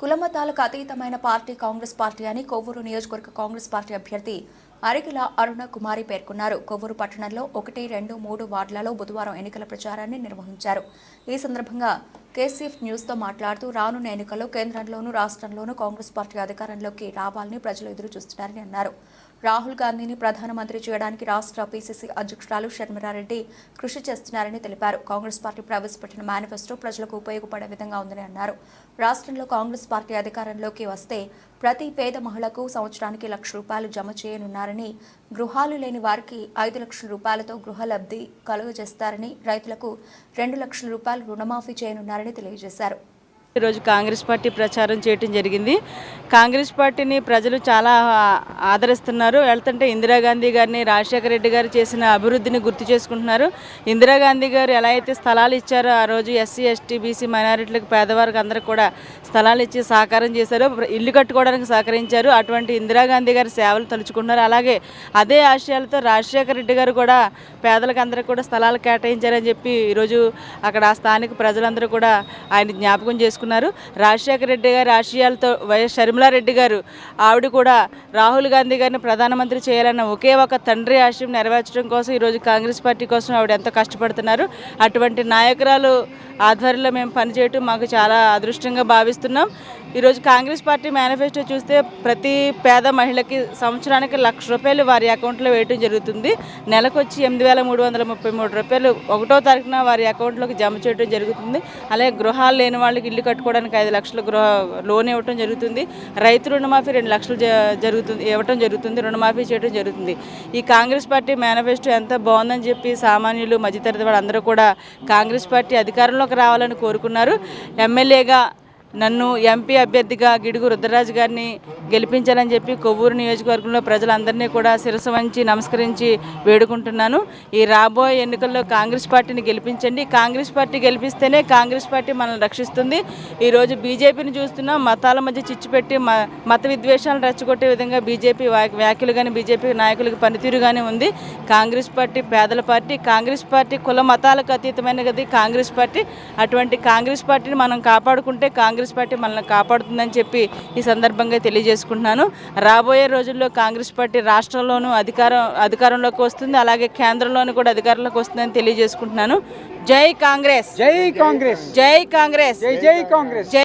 కులమతాలకు అతీతమైన party Congress party అని కొవ్వూరు నియోజకవర్గ కాంగ్రెస్ పార్టీ అభ్యర్థి అరికిల అరుణ కుమారి పేర్కొన్నారు. కొవ్వూరు పట్టణంలో ఒకటి రెండు మూడు వార్డులలో బుధవారం ఎన్నికల ప్రచారాన్ని నిర్వహించారు. ఈ సందర్భంగా కేసీఎఫ్ న్యూస్తో మాట్లాడుతూ రానున్న ఎన్నికల్లో కేంద్రంలోనూ రాష్ట్రంలోనూ కాంగ్రెస్ పార్టీ అధికారంలోకి రావాలని ప్రజలు ఎదురు చూస్తున్నారని అన్నారు. రాహుల్ గాంధీని ప్రధానమంత్రి చేయడానికి రాష్ట్ర పీసీసీ అధ్యక్షురాలు షర్మిలారెడ్డి కృషి చేస్తున్నారని తెలిపారు. కాంగ్రెస్ పార్టీ ప్రవేశపెట్టిన మేనిఫెస్టో ప్రజలకు ఉపయోగపడే విధంగా ఉందని అన్నారు. రాష్ట్రంలో కాంగ్రెస్ పార్టీ అధికారంలోకి వస్తే ప్రతి పేద మహిళకు సంవత్సరానికి లక్ష రూపాయలు జమ చేయనున్నారని గృహాలు లేని వారికి ఐదు లక్షల రూపాయలతో గృహ లబ్ధి కలుగజేస్తారని రైతులకు రెండు లక్షల రూపాయలు రుణమాఫీ చేయనున్నారని తెలియజేశారు. ఈరోజు కాంగ్రెస్ పార్టీ ప్రచారం చేయటం జరిగింది. కాంగ్రెస్ పార్టీని ప్రజలు చాలా ఆదరిస్తున్నారు. వెళ్తుంటే ఇందిరాగాంధీ గారిని రాజశేఖర రెడ్డి గారు చేసిన అభివృద్ధిని గుర్తు చేసుకుంటున్నారు. ఇందిరాగాంధీ గారు ఎలా అయితే స్థలాలు ఇచ్చారో ఆ రోజు ఎస్సీ ఎస్టీ బీసీ మైనారిటీలకు పేదవారికి అందరూ కూడా స్థలాలు ఇచ్చి సహకారం చేశారు. ఇల్లు కట్టుకోవడానికి సహకరించారు. అటువంటి ఇందిరాగాంధీ గారి సేవలు తలుచుకుంటున్నారు. అలాగే అదే ఆశయాలతో రాజశేఖర రెడ్డి గారు కూడా పేదలకు అందరికీ కూడా స్థలాలు కేటాయించారని చెప్పి ఈరోజు అక్కడ ఆ స్థానిక ప్రజలందరూ కూడా ఆయన జ్ఞాపకం చేసుకున్నారు రాజశేఖర రెడ్డి గారి ఆశయాలతో వైఎస్ షర్మిలారెడ్డి గారు ఆవిడ కూడా రాహుల్ గాంధీ గారిని ప్రధానమంత్రి చేయాలన్న ఒకే ఒక తండ్రి ఆశయం నెరవేర్చడం కోసం ఈరోజు కాంగ్రెస్ పార్టీ కోసం ఆవిడ ఎంతో కష్టపడుతున్నారు. అటువంటి నాయకురాలు ఆధ్వర్యంలో మేము పనిచేయటం మాకు చాలా అదృష్టంగా భావిస్తున్నాం. ఈరోజు కాంగ్రెస్ పార్టీ మేనిఫెస్టో చూస్తే ప్రతి పేద మహిళకి సంవత్సరానికి లక్ష రూపాయలు వారి అకౌంట్లో వేయటం జరుగుతుంది. నెలకు వచ్చి ఎనిమిది వేల మూడు వందల ముప్పై మూడు రూపాయలు ఒకటో తారీఖున వారి అకౌంట్లోకి జమ చేయడం జరుగుతుంది. అలాగే గృహాలు లేని వాళ్ళకి ఇల్లు కట్టుకోవడానికి ఐదు లక్షల గృహ లోన్ ఇవ్వటం జరుగుతుంది. రైతు రుణమాఫీ రెండు లక్షలు జరుగుతుంది ఇవ్వటం జరుగుతుంది రుణమాఫీ చేయడం జరుగుతుంది. ఈ కాంగ్రెస్ పార్టీ మేనిఫెస్టో ఎంత బాగుందని చెప్పి సామాన్యులు మధ్యతరగతి వాళ్ళందరూ కూడా కాంగ్రెస్ పార్టీ అధికారంలోకి రావాలని కోరుకున్నారు. ఎమ్మెల్యేగా నన్ను ఎంపీ అభ్యర్థిగా గిడుగు రుద్రరాజు గారిని గెలిపించాలని చెప్పి కొవ్వూరు నియోజకవర్గంలో ప్రజలందరినీ కూడా శిరసు వంచి నమస్కరించి వేడుకుంటున్నాను. ఈ రాబోయే ఎన్నికల్లో కాంగ్రెస్ పార్టీని గెలిపించండి. కాంగ్రెస్ పార్టీ గెలిపిస్తేనే కాంగ్రెస్ పార్టీ మనల్ని రక్షిస్తుంది. ఈరోజు బీజేపీని చూస్తున్నాం. మతాల మధ్య చిచ్చు పెట్టి మ మత విద్వేషాలను రెచ్చగొట్టే విధంగా బీజేపీ వ్యాఖ్యలు కానీ బీజేపీ నాయకులకు పనితీరు కానీ ఉంది. కాంగ్రెస్ పార్టీ పేదల పార్టీ కాంగ్రెస్ పార్టీ కుల మతాలకు అతీతమైనది కాంగ్రెస్ పార్టీ. అటువంటి కాంగ్రెస్ పార్టీని మనం కాపాడుకుంటే కాంగ్రెస్ పార్టీ మనల్ని కాపాడుతుందని చెప్పి ఈ సందర్భంగా తెలియజేసుకుంటున్నాను. రాబోయే రోజుల్లో కాంగ్రెస్ పార్టీ రాష్ట్రంలోనూ అధికారం అధికారంలోకి వస్తుంది. అలాగే కేంద్రంలోనూ కూడా అధికారంలోకి వస్తుందని తెలియజేసుకుంటున్నాను. జై కాంగ్రెస్! జై కాంగ్రెస్! జై కాంగ్రెస్! జై జై కాంగ్రెస్! జై